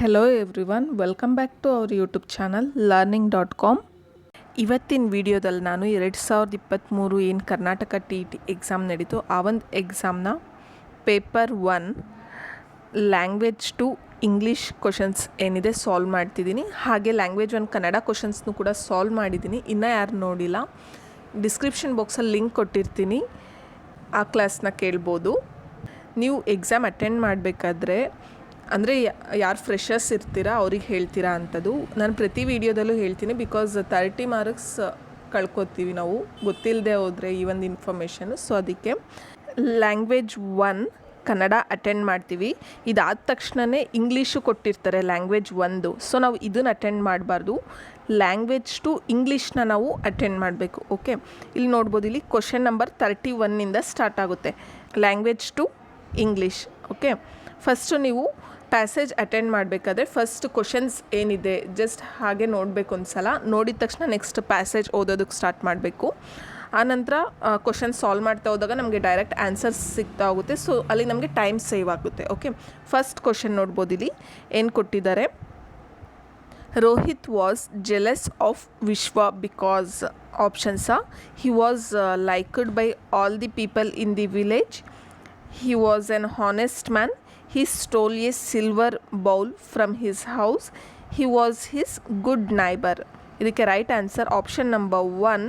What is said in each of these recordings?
Hello everyone welcome back to our YouTube channel learning dot com ಇವತ್ತಿನ ವಿಡಿಯೋದಲ್ಲಿ ನಾನು ಎರಡು ಸಾವಿರದ ಇಪ್ಪತ್ತ್ಮೂರು ಏನು ಕರ್ನಾಟಕ ಟಿ ಟಿ ಎಕ್ಸಾಮ್ ನಡೀತು ಆ ಒಂದು ಎಕ್ಸಾಮ್ನ paper one language two English questions ಏನಿದೆ ಸಾಲ್ವ್ ಮಾಡ್ತಿದ್ದೀನಿ. ಹಾಗೆ ಲ್ಯಾಂಗ್ವೇಜ್ ಒನ್ ಕನ್ನಡ ಕ್ವಶನ್ಸ್ನು ಕೂಡ ಸಾಲ್ವ್ ಮಾಡಿದ್ದೀನಿ. ಇನ್ನೂ ಯಾರು ನೋಡಿಲ್ಲ ಡಿಸ್ಕ್ರಿಪ್ಷನ್ ಬಾಕ್ಸಲ್ಲಿ ಲಿಂಕ್ ಕೊಟ್ಟಿರ್ತೀನಿ. ಆ ಕ್ಲಾಸ್ನ ಕೇಳ್ಬೋದು. ನೀವು ಎಕ್ಸಾಮ್ ಅಟೆಂಡ್ ಮಾಡಬೇಕಾದ್ರೆ ಅಂದರೆ ಯಾರು ಫ್ರೆಷರ್ಸ್ ಇರ್ತೀರಾ ಅವ್ರಿಗೆ ಹೇಳ್ತೀರಾ ಅಂಥದ್ದು ನಾನು ಪ್ರತಿ ವಿಡಿಯೋದಲ್ಲೂ ಹೇಳ್ತೀನಿ ಬಿಕಾಸ್ ತರ್ಟಿ ಮಾರ್ಕ್ಸ್ ಕಳ್ಕೊತೀವಿ ನಾವು. ಗೊತ್ತಿಲ್ಲದೆ ಹೋದರೆ ಈ ಒಂದು ಇನ್ಫಾರ್ಮೇಷನು ಸೊ ಅದಕ್ಕೆ ಲ್ಯಾಂಗ್ವೇಜ್ ಒನ್ ಕನ್ನಡ ಅಟೆಂಡ್ ಮಾಡ್ತೀವಿ. ಇದಾದ ತಕ್ಷಣವೇ ಇಂಗ್ಲೀಷು ಕೊಟ್ಟಿರ್ತಾರೆ ಲ್ಯಾಂಗ್ವೇಜ್ ಒಂದು ಸೊ ನಾವು ಇದನ್ನು ಅಟೆಂಡ್ ಮಾಡಬಾರ್ದು. ಲ್ಯಾಂಗ್ವೇಜ್ ಟು ಇಂಗ್ಲೀಷ್ನ ನಾವು ಅಟೆಂಡ್ ಮಾಡಬೇಕು ಓಕೆ ಇಲ್ಲಿ ನೋಡ್ಬೋದು, ಇಲ್ಲಿ ಕ್ವಶನ್ ನಂಬರ್ ತರ್ಟಿ ಒನ್ನಿಂದ ಸ್ಟಾರ್ಟ್ ಆಗುತ್ತೆ. Language two English okay first ನೀವು ಪ್ಯಾಸೇಜ್ ಅಟೆಂಡ್ ಮಾಡಬೇಕಾದ್ರೆ ಫಸ್ಟ್ ಕ್ವಶನ್ಸ್ ಏನಿದೆ ಜಸ್ಟ್ ಹಾಗೆ ನೋಡಬೇಕು ಒಂದು ಸಲ ನೋಡಿದ ತಕ್ಷಣ ನೆಕ್ಸ್ಟ್ ಪ್ಯಾಸೇಜ್ ಓದೋದಕ್ಕೆ ಸ್ಟಾರ್ಟ್ ಮಾಡಬೇಕು. ಆನಂತರ ಕ್ವಶನ್ ಸಾಲ್ವ್ ಮಾಡ್ತಾ ಹೋದಾಗ ನಮಗೆ ಡೈರೆಕ್ಟ್ ಆನ್ಸರ್ಸ್ ಸಿಗ್ತಾ ಹೋಗುತ್ತೆ. ಸೊ ಅಲ್ಲಿ ನಮಗೆ ಟೈಮ್ ಸೇವ್ ಆಗುತ್ತೆ ಓಕೆ ಫಸ್ಟ್ ಕ್ವಶನ್ ನೋಡ್ಬೋದು ಇಲ್ಲಿ. ಏನು ಕೊಟ್ಟಿದ್ದಾರೆ? Rohit was jealous of Vishwa because options he was liked by all the people in the village he was an honest man. He stole a silver bowl from his house. He was his good neighbor. ಇದಕ್ಕೆ right answer option number one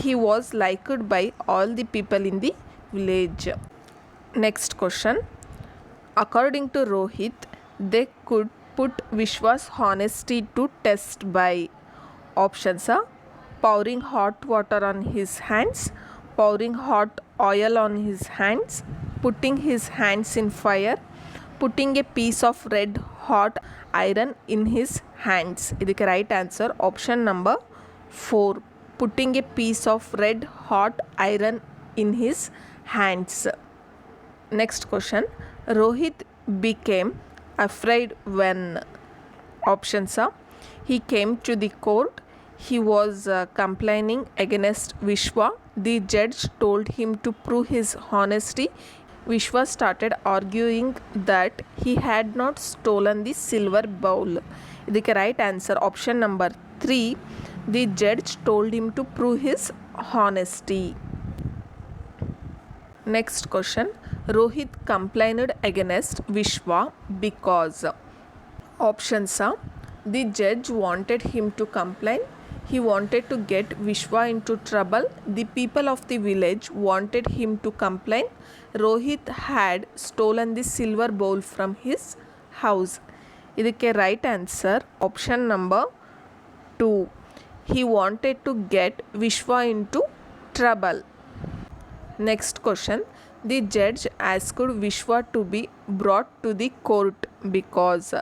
he was liked by all the people in the village next question according to Rohit they could put Vishwas honesty to test by options pouring hot water on his hands, pouring hot oil on his hands, putting his hands in fire, putting a piece of red hot iron in his hands. ಇದಕ್ಕೆ right answer option number four putting a piece of red hot iron in his hands next question Rohit became afraid when options are he came to the court he was uh, complaining against vishwa the judge told him to prove his honesty Vishwa started arguing that he had not stolen the silver bowl. The right answer, option number 3, the judge told him to prove his honesty. Next question Rohit complained against Vishwa because options are the judge wanted him to complain he wanted to get vishwa into trouble the people of the village wanted him to complain rohit had stolen the silver bowl from his house ಇದಕ್ಕೆ right answer option number two he wanted to get vishwa into trouble Next question The judge asked Vishwa to be brought to the court because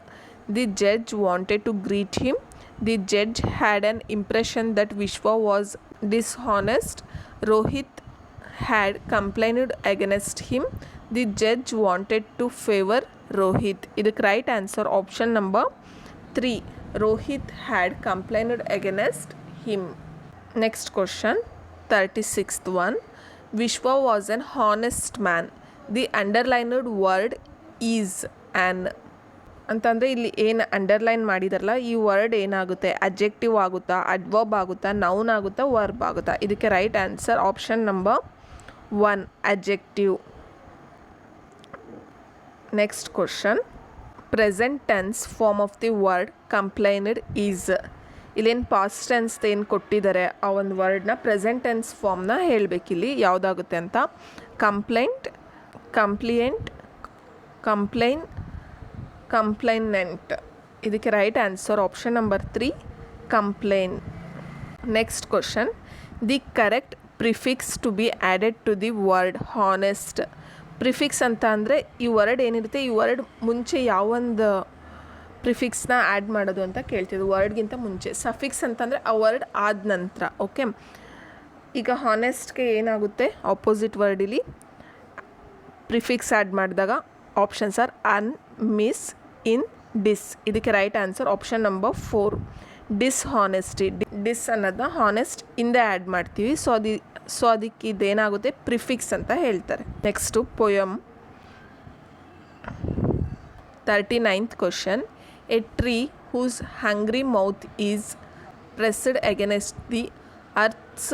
the judge wanted to greet him. the judge had an impression that Vishwa was dishonest. Rohit had complained against him. The judge wanted to favor Rohit. The right answer option number 3. Rohit had complained against him. Next question 36th one. Vishwa was an honest man. The underlined word is an ಅಂತಂದರೆ ಇಲ್ಲಿ ಏನು underline ಮಾಡಿದಾರಲ್ಲ, ಈ word ಏನಾಗುತ್ತೆ? Objective ಆಗುತ್ತಾ? Adverb ಆಗುತ್ತಾ? Noun ಆಗುತ್ತಾ? Verb ಆಗುತ್ತಾ? ಇದಕ್ಕೆ right answer option number one objective next question present tense form of the word complained is ಇಲ್ಲೇನು ಪಾಸ್ಟ್ ಟೆನ್ಸ್ ಏನು ಕೊಟ್ಟಿದ್ದಾರೆ ಆ ಒಂದು ವರ್ಡ್ನ ಪ್ರೆಸೆಂಟ್ ಟೆನ್ಸ್ ಫಾರ್ಮ್ನ ಹೇಳಬೇಕಿಲ್ಲಿ ಯಾವುದಾಗುತ್ತೆ ಅಂತ? ಕಂಪ್ಲೇಂಟ್ ಕಂಪ್ಲಿಯೆಂಟ್ ಕಂಪ್ಲೈನ್ ಕಂಪ್ಲೈನೆಂಟ್ ಇದಕ್ಕೆ right answer option number three complain next question the correct prefix to be added to the word honest prefix ಅಂತ ಅಂದರೆ ಈ ವರ್ಡ್ ಏನಿರುತ್ತೆ? ಈ ವರ್ಡ್ ಮುಂಚೆ ಯಾವೊಂದು ಪ್ರಿಫಿಕ್ಸ್ನ ಆ್ಯಡ್ ಮಾಡೋದು ಅಂತ ಕೇಳ್ತಿದ್ವಿ ವರ್ಡ್ಗಿಂತ ಮುಂಚೆ. ಸಫಿಕ್ಸ್ ಅಂತಂದರೆ ಆ ವರ್ಡ್ ಆದ ನಂತರ ಓಕೆ ಈಗ ಹಾನೆಸ್ಟ್ಗೆ ಏನಾಗುತ್ತೆ? ಆಪೋಸಿಟ್ ವರ್ಡಿಲಿ ಪ್ರಿಫಿಕ್ಸ್ ಆ್ಯಡ್ ಮಾಡಿದಾಗ options are un mis in dis ಇದಕ್ಕೆ right answer option number four dis honesty dis ಅನ್ನೋದನ್ನ ಹಾನೆಸ್ಟ್ ಹಿಂದೆ ಆ್ಯಡ್ ಮಾಡ್ತೀವಿ. ಸೊ ಅದು ಸೊ ಅದಕ್ಕೆ ಇದೇನಾಗುತ್ತೆ? ಪ್ರಿಫಿಕ್ಸ್ ಅಂತ ಹೇಳ್ತಾರೆ. Next poem thirty ninth question a tree whose hungry mouth is pressed against the earth's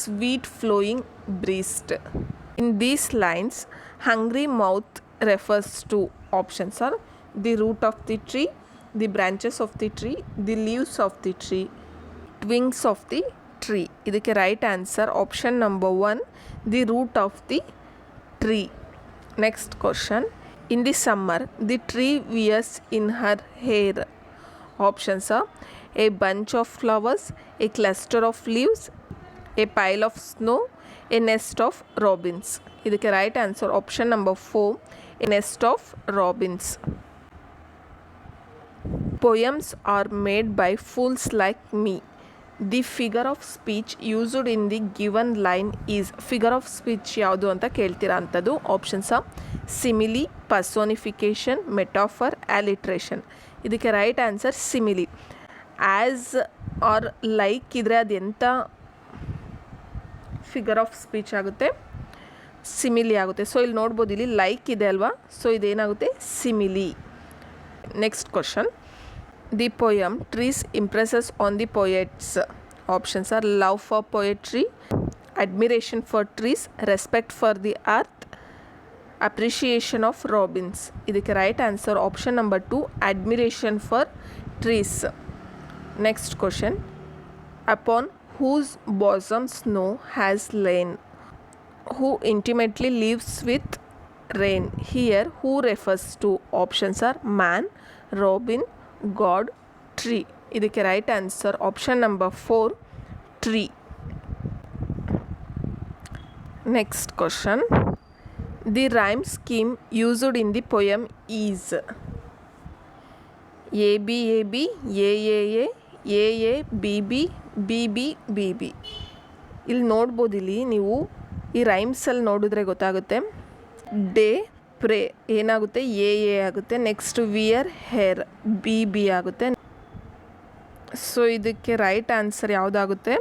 sweet flowing breast in these lines hungry mouth refers to options are the root of the tree, the branches of the tree, the leaves of the tree, twigs of the tree. ಇದಕ್ಕೆ right answer option number one the root of the tree next question in the summer the tree wears in her hair options are a bunch of flowers a cluster of leaves a pile of snow a nest of robins ಇದಕ್ಕೆ right answer option number four a nest of robins Poems are made by fools like me. The figure of speech used in the given line is figure of speech ಯಾವುದು ಅಂತ ಕೇಳ್ತೀರಾ ಅಂಥದ್ದು? Options simile ಪರ್ಸೋನಿಫಿಕೇಷನ್ metaphor alliteration ಇದಕ್ಕೆ right answer simile as or like ಇದ್ದರೆ ಅದು ಎಂಥ figure of speech ಆಗುತ್ತೆ? Simile ಆಗುತ್ತೆ. ಸೊ ಇಲ್ಲಿ ನೋಡ್ಬೋದು, ಇಲ್ಲಿ ಲೈಕ್ ಇದೆ ಅಲ್ವಾ? So ಇದೇನಾಗುತ್ತೆ? Simile next question The poem trees impresses on the poet's options are love for poetry admiration for trees respect for the earth appreciation of robins ಇದಕ್ಕೆ right answer option number two admiration for trees next question upon whose bosom snow has lain who intimately lives with rain. Here, who refers to options are man, robin, god, tree. ಇದಕ್ಕೆ right answer option number four tree. Next question. The rhyme scheme used in the poem is. A B A B A A A A A B B B B B B. ಇಲ್ಲಿ ನೋಡ್ಬೋದು ಇಲ್ಲಿ ನೀವು ಈ ರೈಮ್ಸಲ್ಲಿ ನೋಡಿದ್ರೆ ಗೊತ್ತಾಗುತ್ತೆ. Day pray ಏನಾಗುತ್ತೆ? A A ಆಗುತ್ತೆ. Next wear hair B B ಆಗುತ್ತೆ. ಸೊ ಇದಕ್ಕೆ right answer ಯಾವುದಾಗುತ್ತೆ?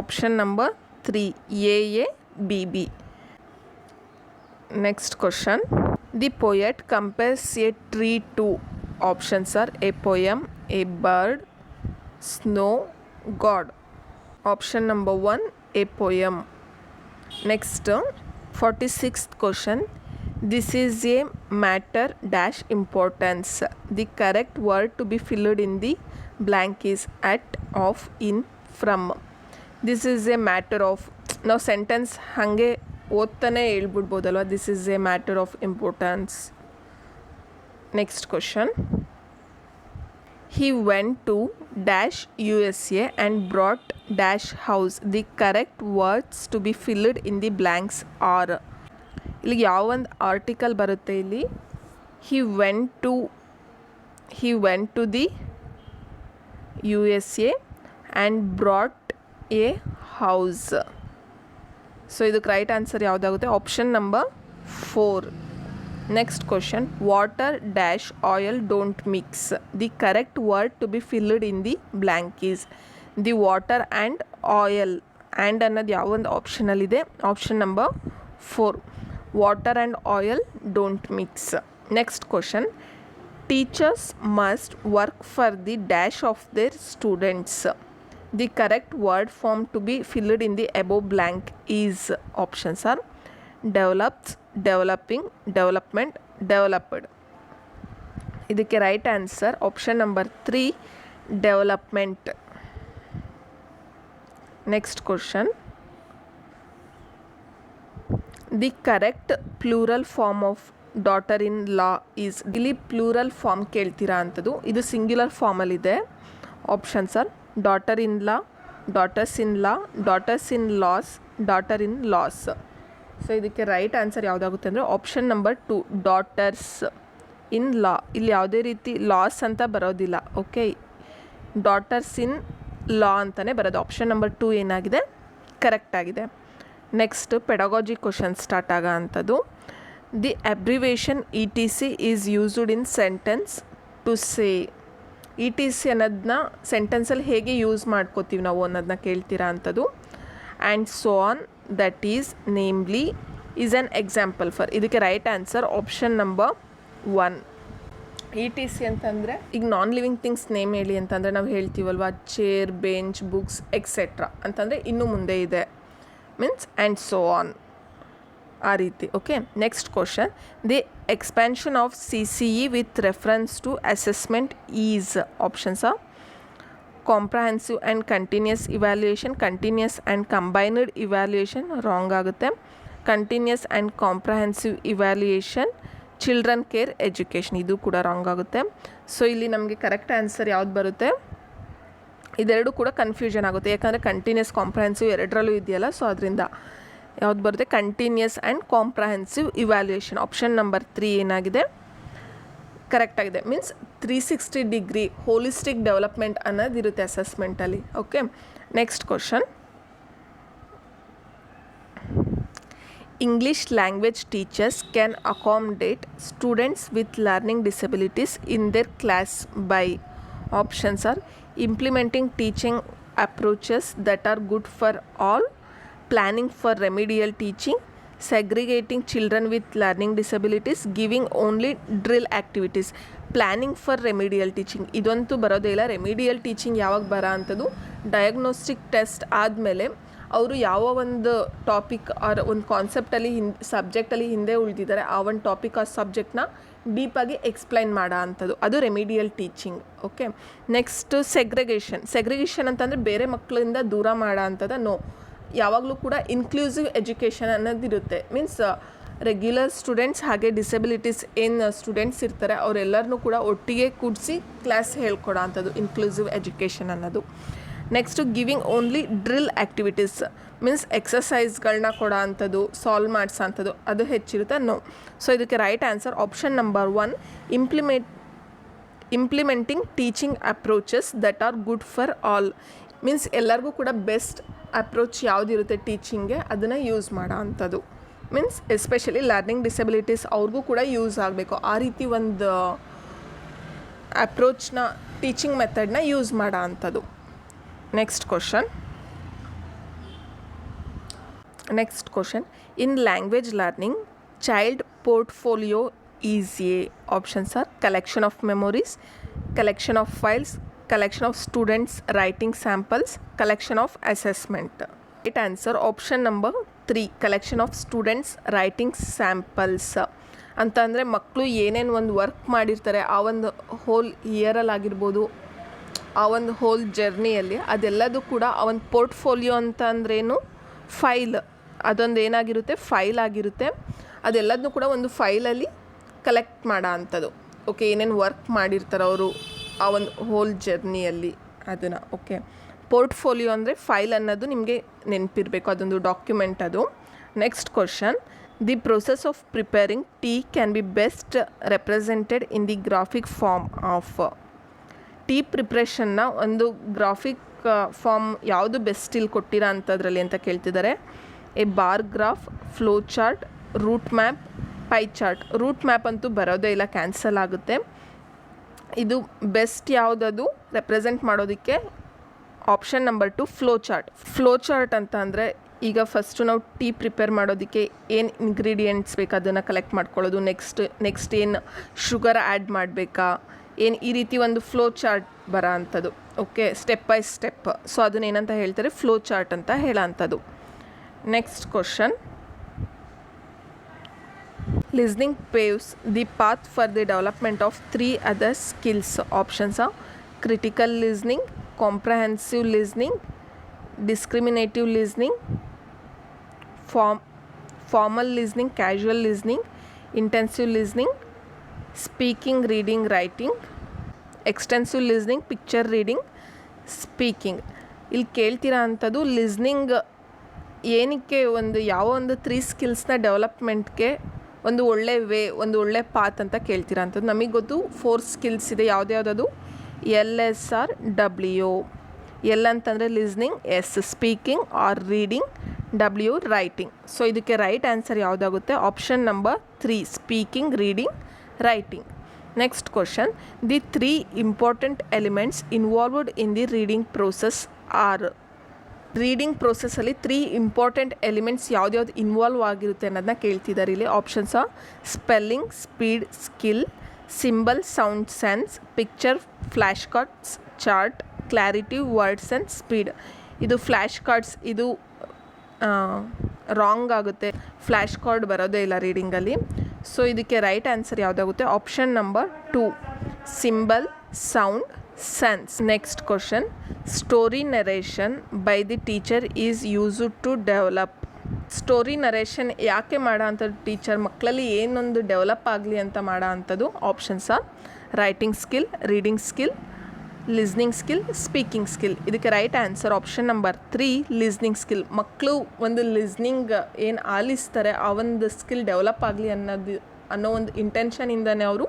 Option number three A A, B B. Next question the poet compares a tree to options are a poem a bird snow god option number one a poem next forty sixth question this is a matter dash importance the correct word to be filled in the blank is at of in from this is a matter of ನಾವು sentence ಹಾಗೆ ಓದ್ತಾನೆ ಹೇಳ್ಬಿಡ್ಬೋದಲ್ವ? This is a matter of importance next question he went to dash USA and brought dash house. The correct words to be filled in the blanks are ಇಲ್ಲಿಗೆ ಯಾವ ಒಂದು article ಬರುತ್ತೆ ಇಲ್ಲಿ? He went to he went to the U S A and brought a house so ಇದಕ್ಕೆ right answer ಯಾವುದಾಗುತ್ತೆ? Option number four next question water dash oil don't mix the correct word to be filled in the blank the water and oil and ಅನ್ನೋದು ಯಾವೊಂದು ಆಪ್ಷನಲ್ಲಿದೆ option number four water and oil don't mix next question teachers must work for the dash of their students the correct word form to be filled in the above blank is options are develops developing development developed ಇದಕ್ಕೆ right answer option number three development next question The correct plural form of daughter in law is ಇಲ್ಲಿ plural form ಕೇಳ್ತೀರಾ ಅಂಥದ್ದು ಇದು singular ಫಾರ್ಮಲ್ಲಿದೆ options are daughter in law daughters in law daughters in laws daughter in laws so ಇದಕ್ಕೆ right answer ಯಾವುದಾಗುತ್ತೆ ಅಂದರೆ option number two daughters in law ಇಲ್ಲಿ ಯಾವುದೇ ರೀತಿ ಲಾಸ್ ಅಂತ ಬರೋದಿಲ್ಲ ಓಕೆ ಡಾಟರ್ಸ್ ಇನ್ ಲಾ ಅಂತಲೇ ಬರೋದು. ಆಪ್ಷನ್ ನಂಬರ್ ಟು ಏನಾಗಿದೆ? ಕರೆಕ್ಟ್ ಆಗಿದೆ. ನೆಕ್ಸ್ಟ್ ಪೆಡಗಾಜಿ ಕ್ವಶನ್ ಸ್ಟಾರ್ಟ್ ಆಗೋ ಅಂಥದ್ದು the abbreviation E T C is used in sentence to say E T C ಅನ್ನೋದನ್ನ ಸೆಂಟೆನ್ಸಲ್ಲಿ ಹೇಗೆ ಯೂಸ್ ಮಾಡ್ಕೋತೀವಿ ನಾವು ಅನ್ನೋದನ್ನ ಕೇಳ್ತೀರಾ ಅಂಥದ್ದು and so on that is namely is an example for ಇದಕ್ಕೆ right answer option number one E T C ಅಂತಂದರೆ, ಈಗ ನಾನ್ ಲಿವಿಂಗ್ ಥಿಂಗ್ಸ್ ನೇಮ್ ಹೇಳಿ ಅಂತಂದರೆ ನಾವು ಹೇಳ್ತೀವಲ್ವ? ಚೇರ್ ಬೆಂಚ್ ಬುಕ್ಸ್ ಎಕ್ಸೆಟ್ರಾ ಅಂತಂದರೆ ಇನ್ನೂ ಮುಂದೆ ಇದೆ. ಮೀನ್ಸ್ ಆ್ಯಂಡ್ ಸೋ ಆನ್ ಆ ರೀತಿ okay next question the expansion of C C E with reference to assessment is options ಆ comprehensive and continuous evaluation continuous and combined evaluation wrong ಆಗುತ್ತೆ continuous and comprehensive evaluation children care education ಇದು ಕೂಡ wrong ಆಗುತ್ತೆ so ಇಲ್ಲಿ ನಮಗೆ correct answer ಯಾವ್ದು ಬರುತ್ತೆ ಇದೆರಡು ಕೂಡ ಕನ್ಫ್ಯೂಷನ್ ಆಗುತ್ತೆ. ಯಾಕಂದರೆ ಕಂಟಿನ್ಯೂಸ್ ಕಾಂಪ್ರಹೆನ್ಸಿವ್ ಎರಡರಲ್ಲೂ ಇದೆಯಲ್ಲ ಸೊ ಅದರಿಂದ ಯಾವ್ದು ಬರುತ್ತೆ? Continuous and comprehensive evaluation option number three ಏನಾಗಿದೆ? ಕರೆಕ್ಟ್ ಆಗಿದೆ. Means three sixty degree holistic development ಅನ್ನೋದಿರುತ್ತೆ ಅಸೆಸ್ಮೆಂಟಲ್ಲಿ okay next question English language teachers can accommodate students with learning disabilities in their class by options are implementing teaching approaches that are good for all, planning for remedial teaching, segregating children with learning disabilities, giving only drill activities. Planning for remedial teaching ಇದಂತೂ ಬರೋದೇ ಇಲ್ಲ remedial teaching ಯಾವಾಗ ಬರೋ ಅಂಥದ್ದು diagnostic ಅವರು ಯಾವ ಒಂದು topic R ಒಂದು ಕಾನ್ಸೆಪ್ಟಲ್ಲಿ ಹಿಂದ್ ಸಬ್ಜೆಕ್ಟಲ್ಲಿ ಹಿಂದೆ ಉಳಿದಿದ್ದಾರೆ, ಆ ಒಂದು ಟಾಪಿಕ್ ಆ ಸಬ್ಜೆಕ್ಟ್ನ ಡೀಪಾಗಿ ಎಕ್ಸ್ಪ್ಲೈನ್ ಮಾಡೋ ಅಂಥದ್ದು ಅದು remedial teaching okay next segregation segregation ಅಂತಂದರೆ ಬೇರೆ ಮಕ್ಕಳಿಂದ ದೂರ ಮಾಡೋ ಅಂಥದ್ದು ನೋ ಯಾವಾಗಲೂ ಕೂಡ ಇನ್ಕ್ಲೂಸಿವ್ ಎಜುಕೇಷನ್ ಅನ್ನೋದಿರುತ್ತೆ. ಮೀನ್ಸ್ ರೆಗ್ಯುಲರ್ ಸ್ಟೂಡೆಂಟ್ಸ್ ಹಾಗೆ ಡಿಸೆಬಿಲಿಟೀಸ್ ಏನು ಸ್ಟೂಡೆಂಟ್ಸ್ ಇರ್ತಾರೆ ಅವರೆಲ್ಲರನ್ನೂ ಕೂಡ ಒಟ್ಟಿಗೆ ಕೂಡಿಸಿ ಕ್ಲಾಸ್ ಹೇಳ್ಕೊಡೋ ಅಂಥದ್ದು ಇನ್ಕ್ಲೂಸಿವ್ ಎಜುಕೇಷನ್ ಅನ್ನೋದು. Next giving only drill activities means ಎಕ್ಸಸೈಸ್ಗಳನ್ನ ಕೊಡೋ ಅಂಥದ್ದು ಸಾಲ್ವ್ ಮಾಡಿಸೋ ಅಂಥದ್ದು ಅದು ಹೆಚ್ಚಿರುತ್ತೆ ನೋ ಸೊ ಇದಕ್ಕೆ right answer option number one implement implementing teaching approaches that are good for all means ಎಲ್ಲರಿಗೂ ಕೂಡ ಬೆಸ್ಟ್ ಅಪ್ರೋಚ್ ಯಾವುದಿರುತ್ತೆ ಟೀಚಿಂಗ್ಗೆ ಅದನ್ನು ಯೂಸ್ ಮಾಡೋ ಅಂಥದ್ದು ಮೀನ್ಸ್ ಎಸ್ಪೆಷಲಿ ಲರ್ನಿಂಗ್ ಡಿಸಬಿಲಿಟೀಸ್ ಅವ್ರಿಗೂ ಕೂಡ ಯೂಸ್ ಆಗಬೇಕು. ಆ ರೀತಿ ಒಂದು ಅಪ್ರೋಚ್ನ ಟೀಚಿಂಗ್ ಮೆಥಡ್ನ ಯೂಸ್ ಮಾಡೋ ಅಂಥದ್ದು next question next question in language learning child portfolio is a options are collection of memories collection of files collection of students writing samples collection of assessment right answer option number three collection of students writing samples ಅಂತ ಅಂದರೆ ಮಕ್ಕಳು ಏನೇನು ಒಂದು work ಮಾಡಿರ್ತಾರೆ, ಆ ಒಂದು hole ಇಯರಲ್ಲಿ ಆಗಿರ್ಬೋದು ಆ ಒಂದು ಹೋಲ್ ಜರ್ನಿಯಲ್ಲಿ ಅದೆಲ್ಲದೂ ಕೂಡ ಆ ಒಂದು ಪೋರ್ಟ್ಫೋಲಿಯೋ ಅಂತ ಅಂದ್ರೇನು? ಫೈಲ್ ಅದೊಂದು ಏನಾಗಿರುತ್ತೆ? ಫೈಲ್ ಆಗಿರುತ್ತೆ. ಅದೆಲ್ಲದನ್ನು ಕೂಡ ಒಂದು ಫೈಲಲ್ಲಿ ಕಲೆಕ್ಟ್ ಮಾಡೋ ಅಂಥದ್ದು. ಓಕೆ ಏನೇನು ವರ್ಕ್ ಮಾಡಿರ್ತಾರೆ ಅವರು ಆ ಒಂದು ಹೋಲ್ ಜರ್ನಿಯಲ್ಲಿ ಅದನ್ನು ಓಕೆ ಪೋರ್ಟ್ಫೋಲಿಯೋ ಅಂದರೆ ಫೈಲ್ ಅನ್ನೋದು ನಿಮಗೆ ನೆನಪಿರಬೇಕು, ಅದೊಂದು ಡಾಕ್ಯುಮೆಂಟ್ ಅದು. Next question the process of preparing tea can be best represented in the graphic form of tea ಪ್ರಿಪ್ರೇಷನ್ನ ಒಂದು ಗ್ರಾಫಿಕ್ ಫಾರ್ಮ್ ಯಾವುದು ಬೆಸ್ಟ್ ಇಲ್ಲಿ ಕೊಟ್ಟಿರೋ ಅಂಥದ್ರಲ್ಲಿ ಅಂತ ಕೇಳ್ತಿದ್ದಾರೆ a bar graph flow chart route map pie chart route map ಅಂತೂ ಬರೋದೇ ಇಲ್ಲ ಕ್ಯಾನ್ಸಲ್ ಆಗುತ್ತೆ. ಇದು ಬೆಸ್ಟ್ ಯಾವುದದು? ರೆಪ್ರೆಸೆಂಟ್ ಮಾಡೋದಕ್ಕೆ option number two flow chart flow chart ಅಂತ ಅಂದರೆ ಈಗ ಫಸ್ಟು ನಾವು ಟೀ ಪ್ರಿಪೇರ್ ಮಾಡೋದಕ್ಕೆ ಏನು ಇಂಗ್ರೀಡಿಯೆಂಟ್ಸ್ ಬೇಕು, ಅದನ್ನು ಕಲೆಕ್ಟ್ ಮಾಡ್ಕೊಳ್ಳೋದು ನೆಕ್ಸ್ಟ್ ನೆಕ್ಸ್ಟ್ ಏನು ಶುಗರ್ ಆ್ಯಡ್ ಮಾಡಬೇಕಾ? ಏನು ಈ ರೀತಿ ಒಂದು ಫ್ಲೋ ಚಾರ್ಟ್ ಬರೋ ಅಂಥದ್ದು okay step by step so ಅದನ್ನ ಏನಂತ ಹೇಳ್ತಾರೆ ಫ್ಲೋ ಚಾರ್ಟ್ ಅಂತ ಹೇಳೋ next question Listening paves the path for the development of three other skills. Options are critical listening, comprehensive listening, discriminative listening, form, formal listening, casual listening, intensive listening, speaking, reading writing extensive listening picture reading speaking ಇಲ್ಲಿ ಕೇಳ್ತೀರಾ ಅಂಥದ್ದು listening ಏನಕ್ಕೆ ಒಂದು ಯಾವ ಒಂದು three ಸ್ಕಿಲ್ಸ್ನ ಡೆವಲಪ್ಮೆಂಟ್ಗೆ ಒಂದು ಒಳ್ಳೆ way ಒಂದು ಒಳ್ಳೆ ಪಾತ್ ಅಂತ ಕೇಳ್ತೀರಾ ಅಂಥದ್ದು? ನಮಗೆ ಗೊತ್ತು ಫೋರ್ ಸ್ಕಿಲ್ಸ್ ಇದೆ. ಯಾವುದ್ಯಾವುದದು L S R W L ಅಂತಂದರೆ listening S speaking R reading W writing so ಇದಕ್ಕೆ right answer ಯಾವುದಾಗುತ್ತೆ? Option number three speaking reading writing next question the three important elements involved in the reading process are reading ಪ್ರೋಸೆಸ್ಸಲ್ಲಿ three important elements ಯಾವ್ದ್ಯಾವ್ದು involve ಆಗಿರುತ್ತೆ ಅನ್ನೋದನ್ನ ಕೇಳ್ತಿದ್ದಾರೆ ಇಲ್ಲಿ. Options ಆ spelling speed skill symbol sound sense picture flash cards chart clarity words and speed ಇದು flash cards ಇದು wrong ಆಗುತ್ತೆ. Flash card ಬರೋದೇ ಇಲ್ಲ ರೀಡಿಂಗಲ್ಲಿ ಸೊ ಇದಕ್ಕೆ right answer ಯಾವುದಾಗುತ್ತೆ? Option number two symbol sound sense next question story narration by the teacher is used to develop story narration ಯಾಕೆ ಮಾಡೋ ಅಂಥದ್ದು ಟೀಚರ್ ಮಕ್ಕಳಲ್ಲಿ ಏನೊಂದು ಡೆವಲಪ್ ಆಗಲಿ ಅಂತ ಮಾಡೋ ಅಂಥದ್ದು options are writing skill reading skill listening skill speaking skill ಇದಕ್ಕೆ right answer option number three listening skill ಮಕ್ಕಳು ಒಂದು ಲಿಸ್ನಿಂಗ್ ಏನು ಆಲಿಸ್ತಾರೆ, ಆ ಒಂದು ಸ್ಕಿಲ್ ಡೆವಲಪ್ ಆಗಲಿ ಅನ್ನೋದು, ಅನ್ನೋ ಒಂದು ಇಂಟೆನ್ಷನಿಂದನೇ ಅವರು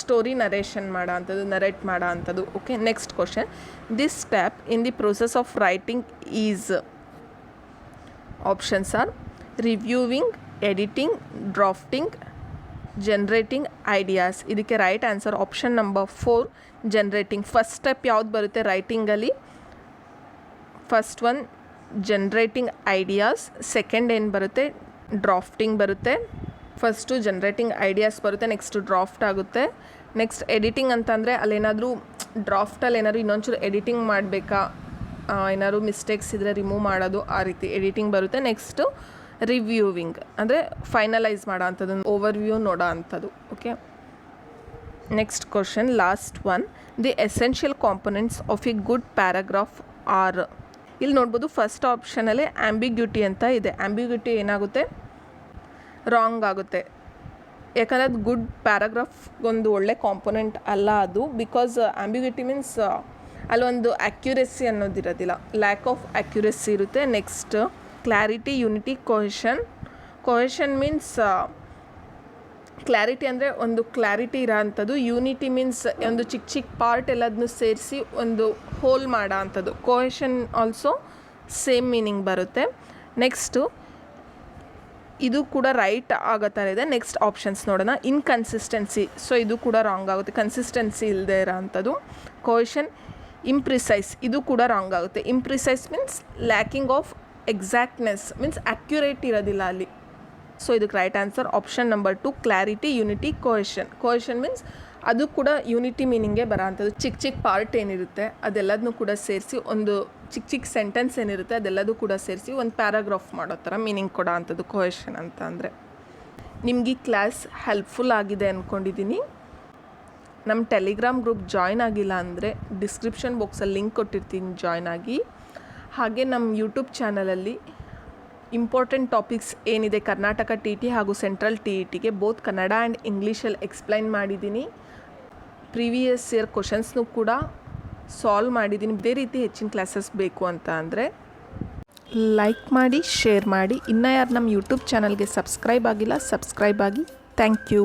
ಸ್ಟೋರಿ ನರೇಷನ್ ಮಾಡೋ ಅಂಥದ್ದು ನರೇಟ್ ಮಾಡೋ ಅಂಥದ್ದು okay next question this step in the process of writing is options are reviewing editing drafting generating ideas ಇದಕ್ಕೆ right answer option number four generating first step ಯಾವ್ದು ಬರುತ್ತೆ ರೈಟಿಂಗಲ್ಲಿ first one generating ideas second ಏನು ಬರುತ್ತೆ? Drafting ಬರುತ್ತೆ. First generating ideas ಬರುತ್ತೆ. Next draft ಆಗುತ್ತೆ. Next editing ಅಂತಂದರೆ ಅಲ್ಲೇನಾದರೂ ಡ್ರಾಫ್ಟಲ್ಲಿ ಏನಾದರೂ ಇನ್ನೊಂಚೂರು ಎಡಿಟಿಂಗ್ ಮಾಡಬೇಕಾ? ಏನಾದ್ರು ಮಿಸ್ಟೇಕ್ಸ್ ಇದ್ದರೆ ರಿಮೂವ್ ಮಾಡೋದು ಆ ರೀತಿ. ಎಡಿಟಿಂಗ್ ಬರುತ್ತೆ. ನೆಕ್ಸ್ಟು ರಿವ್ಯೂವಿಂಗ್ ಅಂದರೆ ಫೈನಲೈಸ್ ಮಾಡೋ ಅಂಥದ್ದು ಓವರ್ ವ್ಯೂ ನೋಡೋ ಅಂಥದ್ದು okay next question last one the essential components of a good paragraph are ಇಲ್ಲಿ ನೋಡ್ಬೋದು ಫಸ್ಟ್ ಆಪ್ಷನಲ್ಲಿ ಆ್ಯಂಬಿಗ್ಯೂಟಿ ಅಂತ ಇದೆ. ಆ್ಯಂಬಿಗ್ಯೂಟಿ ಏನಾಗುತ್ತೆ? ರಾಂಗ್ ಆಗುತ್ತೆ. ಯಾಕಂದರೆ ಅದು ಗುಡ್ ಪ್ಯಾರಾಗ್ರಾಫ್ ಒಂದು ಒಳ್ಳೆ ಕಾಂಪೊನೆಂಟ್ ಅಲ್ಲ ಅದು ಬಿಕಾಸ್ ಆ್ಯಂಬಿಗ್ಯೂಟಿ ಮೀನ್ಸ್ ಅಲ್ಲೊಂದು ಅಕ್ಯುರೆಸಿ ಅನ್ನೋದಿರೋದಿಲ್ಲ. ಲ್ಯಾಕ್ ಆಫ್ ಅಕ್ಯುರೆಸಿ ಇರುತ್ತೆ. Next clarity unity cohesion cohesion means clarity ಅಂದರೆ ಒಂದು ಕ್ಲಾರಿಟಿ ಇರೋ ಅಂಥದ್ದು ಯೂನಿಟಿ ಮೀನ್ಸ್ ಒಂದು ಚಿಕ್ಕ ಚಿಕ್ಕ ಪಾರ್ಟ್ ಎಲ್ಲದನ್ನು ಸೇರಿಸಿ ಒಂದು ಹೋಲ್ ಮಾಡೋ ಅಂಥದ್ದು ಕೊಹೆಷನ್ ಆಲ್ಸೋ ಸೇಮ್ ಮೀನಿಂಗ್ ಬರುತ್ತೆ. ನೆಕ್ಸ್ಟು ಇದು ಕೂಡ ರೈಟ್ ಆಗೋ ಇದೆ. ನೆಕ್ಸ್ಟ್ ಆಪ್ಷನ್ಸ್ ನೋಡೋಣ. ಇನ್ಕನ್ಸಿಸ್ಟೆನ್ಸಿ ಸೊ ಇದು ಕೂಡ ರಾಂಗ್ ಆಗುತ್ತೆ. ಕನ್ಸಿಸ್ಟೆನ್ಸಿ ಇಲ್ಲದೆ ಇರೋ ಅಂಥದ್ದು ಕೊಹೆಷನ್ ಇಂಪ್ರಿಸೈಸ್ ಇದು ಕೂಡ ರಾಂಗ್ ಆಗುತ್ತೆ. Imprecise means lacking of exactness means accurate ಇರೋದಿಲ್ಲ ಅಲ್ಲಿ. ಸೊ ಇದಕ್ಕೆ right answer option number two clarity unity cohesion cohesion means ಅದು ಕೂಡ ಯೂನಿಟಿ ಮೀನಿಂಗೇ ಬರೋ ಅಂಥದ್ದು ಚಿಕ್ಕ ಚಿಕ್ಕ ಪಾರ್ಟ್ ಏನಿರುತ್ತೆ ಅದೆಲ್ಲದನ್ನು ಕೂಡ ಸೇರಿಸಿ ಒಂದು ಚಿಕ್ಕ ಚಿಕ್ಕ ಸೆಂಟೆನ್ಸ್ ಏನಿರುತ್ತೆ, ಅದೆಲ್ಲದೂ ಕೂಡ ಸೇರಿಸಿ ಒಂದು ಪ್ಯಾರಾಗ್ರಾಫ್ ಮಾಡೋ ಥರ ಮೀನಿಂಗ್ ಕೊಡೋ ಅಂಥದ್ದು ಕೋಹೆಷನ್ ಅಂತ ಅಂದರೆ. ನಿಮಗೆ ಕ್ಲಾಸ್ ಹೆಲ್ಪ್ಫುಲ್ ಆಗಿದೆ ಅಂದ್ಕೊಂಡಿದ್ದೀನಿ ನಮ್ಮ ಟೆಲಿಗ್ರಾಮ್ ಗ್ರೂಪ್ ಜಾಯ್ನ್ ಆಗಿಲ್ಲ ಅಂದರೆ ಡಿಸ್ಕ್ರಿಪ್ಷನ್ ಬಾಕ್ಸಲ್ಲಿ ಲಿಂಕ್ ಕೊಟ್ಟಿರ್ತೀನಿ ಜಾಯ್ನ್ ಆಗಿ. ಹಾಗೆ ನಮ್ಮ ಯೂಟ್ಯೂಬ್ ಚಾನಲಲ್ಲಿ ಇಂಪಾರ್ಟೆಂಟ್ ಟಾಪಿಕ್ಸ್ ಏನಿದೆ ಕರ್ನಾಟಕ ಟಿ ಟಿ ಹಾಗೂ ಸೆಂಟ್ರಲ್ ಟಿ ಇ ಟಿಗೆ ಬೋತ್ ಕನ್ನಡ ಆ್ಯಂಡ್ ಇಂಗ್ಲೀಷಲ್ಲಿ ಎಕ್ಸ್ಪ್ಲೈನ್ ಮಾಡಿದ್ದೀನಿ. ಪ್ರೀವಿಯಸ್ ಇಯರ್ ಕ್ವಶನ್ಸ್ನೂ ಕೂಡ ಸಾಲ್ವ್ ಮಾಡಿದ್ದೀನಿ. ಇದೇ ರೀತಿ ಹೆಚ್ಚಿನ ಕ್ಲಾಸಸ್ ಬೇಕು ಅಂತ ಅಂದರೆ ಲೈಕ್ ಮಾಡಿ ಶೇರ್ ಮಾಡಿ. ಇನ್ನೂ ಯಾರು ನಮ್ಮ ಯೂಟ್ಯೂಬ್ ಚಾನಲ್ಗೆ ಸಬ್ಸ್ಕ್ರೈಬ್ ಆಗಿಲ್ಲ ಸಬ್ಸ್ಕ್ರೈಬ್ ಆಗಿ. Thank you